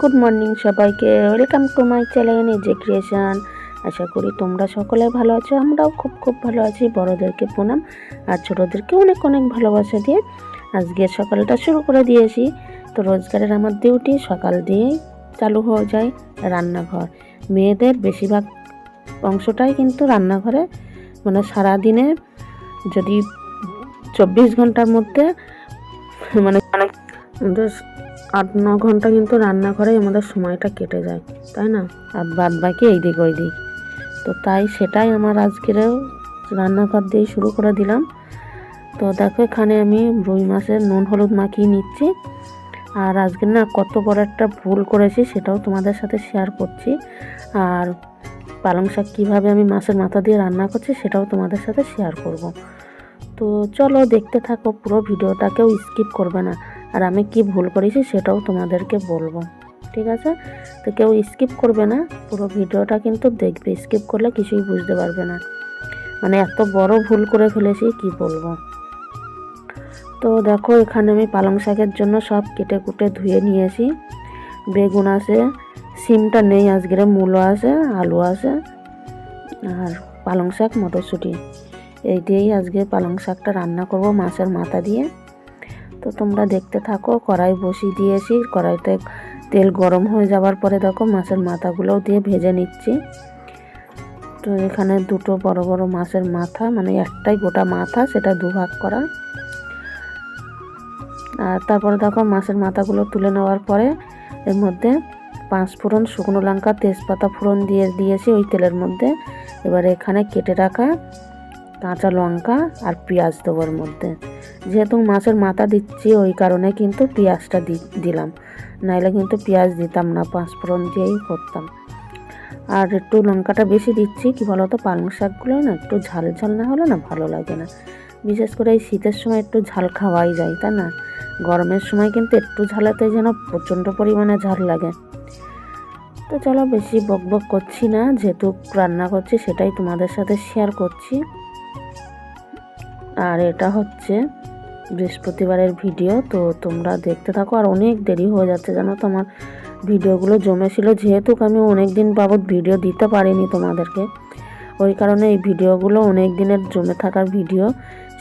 Good morning সবাইকে। Welcome to my channel AJ creation আশা করি তোমরা সকলে ভালো আছো, আমরাও খুব খুব ভালো আছি, বড়োদেরকে প্রণাম আর ছোটোদেরকে অনেক অনেক ভালোবাসা দিয়ে আজকে সকালটা শুরু করে দিয়েছি। তো রোজগারের আমার ডিউটি সকাল দিয়েই চালু হয়ে যায় রান্নাঘর। মেয়েদের বেশিরভাগ অংশটাই কিন্তু রান্নাঘরে মানে সারাদিনে যদি চব্বিশ ঘণ্টার মধ্যে মানে মানে আমাদের আট ন ঘণ্টা কিন্তু রান্নাঘরেই আমাদের সময়টা কেটে যায় তাই না? আর বাদ বাকি এই দিক ওই দিক তো তাই সেটাই আমার আজকেরও রান্নাঘর দিয়ে শুরু করে দিলাম। তো দেখো এখানে আমি রুই মাছের নুন হলুদ মাখিয়ে নিচ্ছি। আর আজকে না কত বড় একটা ভুল করেছি সেটাও তোমাদের সাথে শেয়ার করছি। আর পালং শাক কীভাবে আমি মাছের মাথা দিয়ে রান্না করছি সেটাও তোমাদের সাথে শেয়ার করব। তো চলো দেখতে থাকো, পুরো ভিডিওটাকেও স্কিপ করবে না। আর আমি কি ভুল করেছি সেটাও তোমাদেরকে বলব। ঠিক আছে? তো কেউ স্কিপ করবে না, পুরো ভিডিওটা কিন্তু দেখবে। স্কিপ করলে কিছুই বুঝতে পারবে না। মানে এত বড় ভুল করে ফেলেছি, কি বলব? তো দেখো, এখানে আমি পালং শাকের জন্য সব কেটে কুটে ধুয়ে নিয়েছি। বেগুন আছে সিমটা নেই আজকের মূলো আছে, আলু আছে আর পালং শাক, মটরশুঁটি। এই দিয়েই আজকে পালং শাকটা রান্না করব মাছের মাথা দিয়ে। তো তোমরা দেখতে থাকো, কড়াই বসিয়ে দিয়েছি। কড়াইতে তেল গরম হয়ে যাওয়ার পরে দেখো মাছের মাথাগুলোও দিয়ে ভেজে নিচ্ছি। তো এখানে দুটো বড় বড় মাছের মাথা মানে একটাই গোটা মাথা, সেটা দুভাগ করা। আর তারপরে দেখো মাছের মাথাগুলো তুলে নেওয়ার পরে এর মধ্যে পাঁচ ফোড়ন শুকনো লঙ্কা, তেজপাতা ফোড়ন দিয়ে দিয়েছি ওই তেলের মধ্যে। এবার এখানে কেটে রাখা কাঁচা লঙ্কা আর পেঁয়াজ দেবো এর মধ্যে। যেহেতু মাছের মাথা দিচ্ছি, ওই কারণে কিন্তু পেঁয়াজটা দিলাম। নাইলে কিন্তু পেঁয়াজ দিতাম না, পাঁচ ফোড়ন দিয়েই করতাম। আর একটু লঙ্কাটা বেশি দিচ্ছি, কি বলতো, পালং শাকগুলো না একটু ঝাল ঝাল না হলে না ভালো লাগে না। বিশেষ করে এই শীতের সময় একটু ঝাল খাওয়াই যায়, তাই না? গরমের সময় কিন্তু একটু ঝালাতে যেন প্রচণ্ড পরিমাণে ঝাল লাগে। তো চলো বেশি বক বক করছি না, যেহেতু রান্না করছি সেটাই তোমাদের সাথে শেয়ার করছি। আর এটা হচ্ছে বৃহস্পতিবারের ভিডিও তো তোমরা দেখতে থাকো। আর অনেক দেরি হয়ে যাচ্ছে, জানো তো আমার ভিডিওগুলো জমেছিল। যেহেতু আমি অনেক দিন বাবদ ভিডিও দিতে পারিনি তোমাদেরকে, ওই কারণে এই ভিডিওগুলো অনেক দিনের জমে থাকার ভিডিও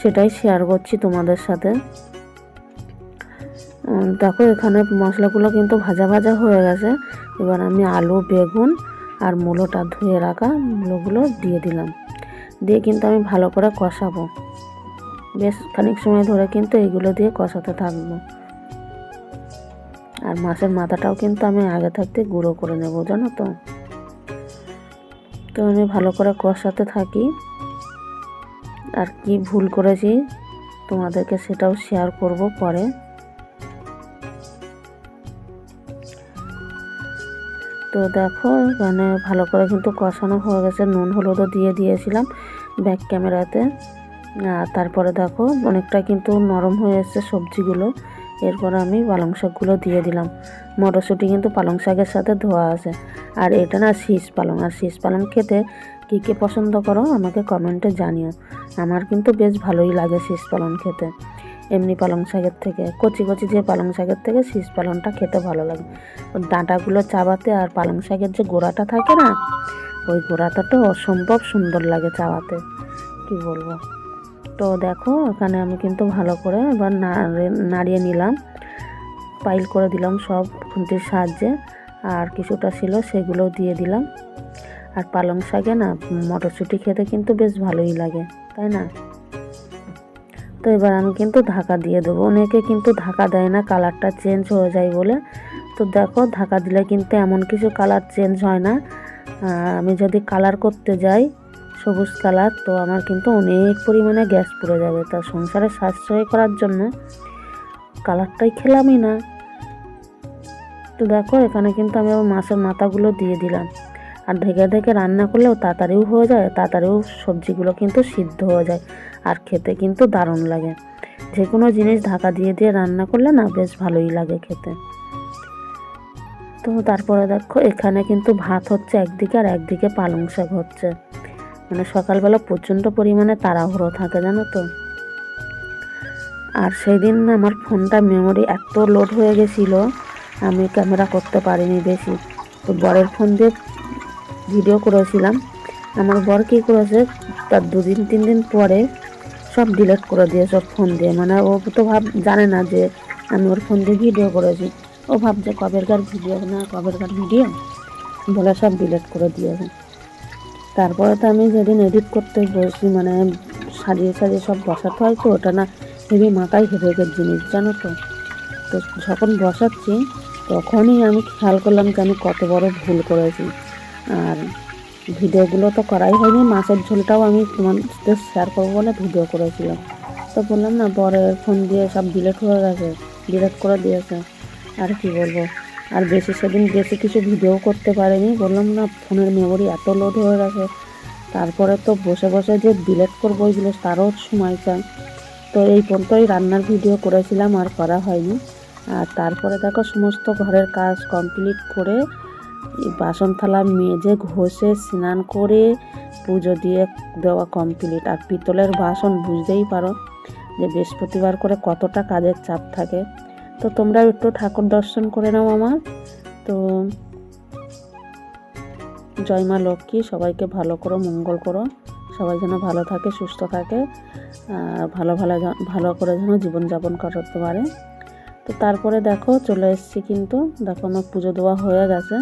সেটাই শেয়ার করছি তোমাদের সাথে। দেখো, এখানে মশলাগুলো কিন্তু ভাজা ভাজা হয়ে গেছে। এবার আমি আলু, বেগুন আর মূলোটা ধুয়ে রাখা মূলোগুলো দিয়ে দিলাম। দিয়ে কিন্তু আমি ভালো করে কষাবো। বেশ খানিক সময় ধরে কিন্তু এগুলো দিয়ে কষাতে থাকব। আর মাছের মাথাটাও কিন্তু আমি আগে থাকতে গুঁড়ো করে নেব, জানো তো? তো আমি ভালো করে কষাতে থাকি। আর কি ভুল করেছি তোমাদেরকে সেটাও শেয়ার করব পরে। তো দেখো এখানে ভালো করে কিন্তু কষানো হয়ে গেছে। নুন, হলুদও দিয়ে দিয়েছিলাম ব্যাক ক্যামেরাতে আর তারপরে দেখো, অনেকটা কিন্তু নরম হয়ে এসছে সবজিগুলো। এরপর আমি পালং শাকগুলো দিয়ে দিলাম। মটরশুঁটি কিন্তু পালং শাকের সাথে ধোয়া আছে। আর এটা না শীষ পালং। আর শীষ পালং খেতে কী কী পছন্দ করো আমাকে কমেন্টে জানিও। আমার কিন্তু বেশ ভালোই লাগে শীষ পালং খেতে। এমনি পালং শাকের থেকে, কচি কচি যে পালং শাকের থেকে শীষ পালংটা খেতে ভালো লাগে। ডাঁটাগুলো চাবাতে আর পালং শাকের যে গোড়াটা থাকে না, ওই গোড়াটা তো অসম্ভব সুন্দর লাগে চাবাতে কি বলব? তো দেখো, এখানে আমি কিন্তু ভালো করে এবার নাড়িয়ে নিলাম। পাইল করে দিলাম সব খুঁটির সাহায্যে। আর কিছুটা ছিল সেগুলো দিয়ে দিলাম। আর পালং শাকে না, মটরশুঁটি খেতে কিন্তু বেশ ভালোই লাগে, তাই না? তো এবার আমি কিন্তু ঢাকা দিয়ে দেবো। অনেকে কিন্তু ঢাকা দেয় না কালারটা চেঞ্জ হয়ে যায় বলে। তো দেখো ঢাকা দিলে কিন্তু এমন কিছু কালার চেঞ্জ হয় না। আমি যদি কালার করতে যাই, সবুজ কালার তো আমার কিন্তু অনেক পরিমাণে গ্যাস পুড়ে যাবে। তা সংসারে সাশ্রয় করার জন্য কালারটাই খেলামই না। তো দেখো, এখানে কিন্তু আমি মাছের মাথাগুলো দিয়ে দিলাম। আর ঢেকে ঢেকে রান্না করলেও তাড়াতাড়িও হয়ে যায়, তাড়াতাড়িও সবজিগুলো কিন্তু সিদ্ধ হয়ে যায়। আর খেতে কিন্তু দারুণ লাগে। যে কোনো জিনিস ঢাকা দিয়ে দিয়ে রান্না করলে না বেশ ভালোই লাগে খেতে। তো তারপরে দেখো, এখানে কিন্তু ভাত হচ্ছে একদিকে আর একদিকে পালং শাক হচ্ছে। মানে সকালবেলা প্রচণ্ড পরিমাণে তাড়াহুড়ো থাকে, জানো তো। আর সেই দিন আমার ফোনটা মেমোরি এত লোড হয়ে গেছিল, আমি ক্যামেরা করতে পারিনি বেশি। তো বরের ফোন দিয়ে ভিডিও করেছিলাম। আমার বর কী করেছে, তার দুদিন তিন দিন পরে সব ডিলেট করে দিয়ে, সব ফোন দিয়ে। মানে ও তো ভাব, জানে না যে আমি ওর ফোন দিয়ে ভিডিও করেছি। ও ভাবছে কবেরকার ভিডিও না কবেরকার ভিডিও বলে সব ডিলেট করে দিয়েছে। তারপরে তো আমি যেদিন এডিট করতে বসি মানে সাজিয়ে সাজিয়ে সব বসাতে হয় তো, ওটা না হেভি মাথায় হেভেকের জিনিস, জানো তো? তো যখন বসাচ্ছি, তখনই আমি খেয়াল করলাম যে আমি কত বড় ভুল করেছি। আর ভিডিওগুলো তো করাই হয়নি। মাছের ঝোলটাও আমি তোমাদের শেয়ার করব বলে ভিডিও করেছিলাম। তো বললাম না বরের ফোন দিয়ে সব ডিলেট হয়ে গেছে ডিলেট করে দিয়েছে। আর কি বলব? আর বেশি সেদিন বেশি কিছু ভিডিও করতে পারিনি। বললাম না, ফোনের মেমোরি এত লোড হয়ে গেছে। তারপরে তো বসে বসে যে ডিলেট করব ওইগুলো তারও সময় চাই। তো এই পর্যন্তই রান্নার ভিডিও করেছিলাম, আর করা হয়নি। আর তারপরে দেখো, সমস্ত ঘরের কাজ কমপ্লিট করে বাসন থালা মেজে ঘষে স্নান করে পুজো দিয়ে দেওয়া কমপ্লিট আর পিতলের বাসন বুঝতেই পারো যে বৃহস্পতিবার করে কতটা কাজের চাপ থাকে। তো তোমরা একটু ঠাকুর দর্শন করে নাও আমার। তো জয় মা লক্ষ্মী, সবাইকে ভালো করো, মঙ্গল করো। সবাই যেন ভালো থাকে, সুস্থ থাকে। ভালো ভালো ভালো করে যেন জীবনযাপন করতে পারে। তো তারপরে দেখো চলে এসেছি কিন্তু, দেখো আমার পুজো দেওয়া হয়ে গেছে।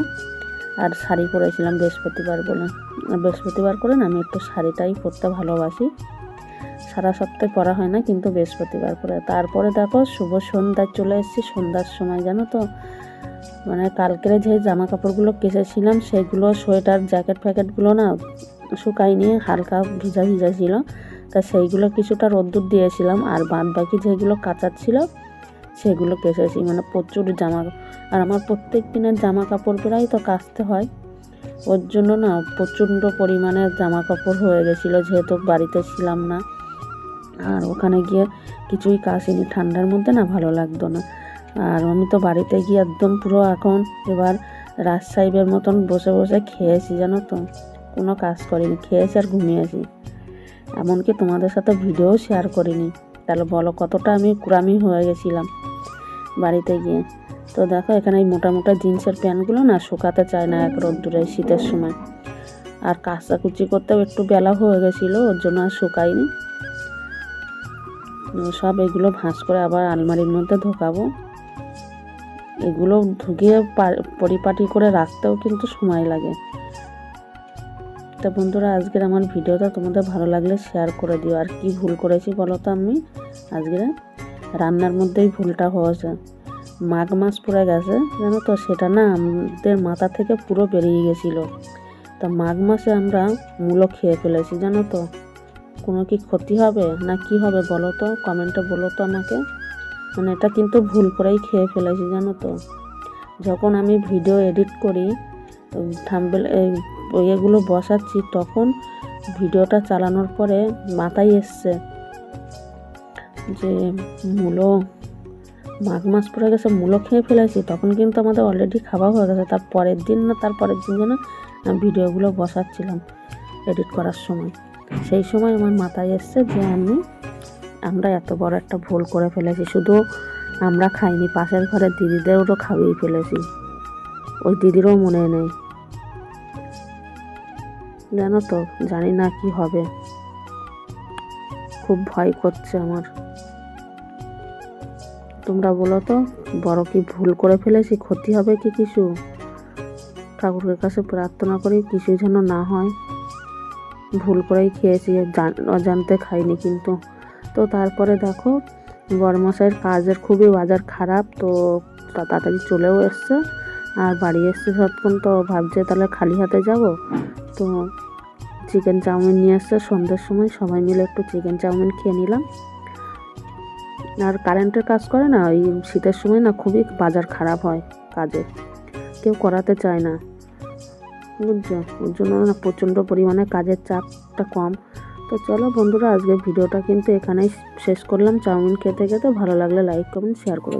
আর শাড়ি পরেছিলাম বৃহস্পতিবার বলে। বৃহস্পতিবার করে না আমি একটু শাড়িটাই পরতে ভালোবাসি। সারা সপ্তাহে পরা হয় না কিন্তু বৃহস্পতিবার করে। তারপরে দেখো শুভ সন্ধ্যায় চলে এসেছি, সন্ধ্যার সময় জানো তো? মানে কালকের যে জামা কাপড়গুলো কেচেছিলাম সেগুলো সোয়েটার, জ্যাকেট ফ্যাকেটগুলো না শুকায়নি হালকা ভিজা ভিজা ছিল। তা সেইগুলো কিছুটা রোদ্দুর দিয়েছিলাম। আর বাদ বাকি যেগুলো কাঁচার ছিল সেগুলো কেচেছি মানে প্রচুর জামা আর আমার প্রত্যেক দিনের জামা কাপড় প্রায় তো কাচতে হয়। ওর জন্য না প্রচণ্ড পরিমাণে জামা কাপড় হয়ে গেছিল, যেহেতু বাড়িতে ছিলাম না। আর ওখানে গিয়ে কিছুই কাশিনি। ঠান্ডার মধ্যে না ভালো লাগতো না। আর আমি তো বাড়িতে গিয়ে একদম পুরো এখন এবার রাজ সাহেবের মতন বসে বসে খেয়েছি, জানো তো। কোনো কাজ করিনি, খেয়েছি আর ঘুমিয়েছি। এমনকি তোমাদের সাথে ভিডিও শেয়ার করিনি। তাহলে বলো কতটা আমি কুরামি হয়ে গেছিলাম বাড়িতে গিয়ে। তো দেখো এখানে এই মোটা মোটা জিন্সের প্যান্টগুলো না শুকাতে চায় না এক রোদ্দুরে শীতের সময়। আর কাচাকুচি করতেও একটু বেলা হয়ে গেছিল ওর জন্য আর শুকায়নি। উম, সব এগুলো ভাঁজ করে আবার আলমারির মধ্যে ঢোকাবো। এগুলো ঢুকিয়ে পরিপাটি করে রাখতেও কিন্তু সময় লাগে। তো বন্ধুরা, আজকের আমার ভিডিওটা তোমাদের ভালো লাগলে শেয়ার করে দিও। আর কি ভুল করেছি বলো তো আমি? আজকে রান্নার মধ্যেই ভুলটা হয়েছে। মাঘ মাস পড়ে গেছে, জানো তো, সেটা না আমাদের মাথা থেকে পুরো বেরিয়ে গেছিল। তা মাঘ মাসে আমরা মূলো খেয়ে ফেলেছি, জানো তো। কোনো কি ক্ষতি হবে না কি হবে বলো তো? কমেন্টে বলো তো আমাকে। মানে এটা কিন্তু ভুল করেই খেয়ে ফেলেছি, জানো তো। যখন আমি ভিডিও এডিট করি থাম্বেল এগুলো বসাচ্ছি, তখন ভিডিওটা চালানোর পরে মাথায় এসছে যে মূলো, মাঘ মাস পরে গেছে, মূলো খেয়ে ফেলেছি, তখন কিন্তু আমাদের অলরেডি খাওয়া হয়ে গেছে। তার পরের দিন না, তার পরের দিন যেন ভিডিওগুলো বসাচ্ছিলাম এডিট করার সময়। সেই সময় আমার মাথায় এসছে যে আমি, আমরা এত বড় একটা ভুল করে ফেলেছি, শুধু আমরা খাইনি, পাশের ঘরের দিদিদেরও খাইয়ে ফেলেছি। ওই দিদিরও মনে নেই। জানো তো, জানি না কি হবে। খুব ভয় করছে আমার। তোমরা বলো তো, বড় কি ভুল করে ফেলেছি? ক্ষতি হবে কি কিছু? ঠাকুরের কাছে প্রার্থনা করি কিছু যেন না হয়। ভুল করেই খেয়েছি, জান- অজান্তে খাইনি কিন্তু। তো তারপরে দেখো বড়মশাইয়ের কাজের খুবই বাজার খারাপ, তো তাড়াতাড়ি চলেও এসছে। আর বাড়ি এসছে সতক্ষণ তো ভাবছে তাহলে খালি হাতে যাব। তো চিকেন চাউমিন নিয়ে আসছে। সন্ধ্যের সময় সবাই মিলে একটু চিকেন চাউমিন খেয়ে নিলাম। আর কারেন্টের কাজ করে না, ওই শীতের সময় না খুবই বাজার খারাপ হয় কাজে। কেউ করাতে চায় না। বুঝছ? ওর জন্য না প্রচণ্ড পরিমাণে কাজের চাপটা কম। তো চলো বন্ধুরা, আজকের ভিডিওটা কিন্তু এখানেই শেষ করলাম। চাউমিন খেতে খেতে ভালো লাগলে লাইক কমেন্ট শেয়ার করো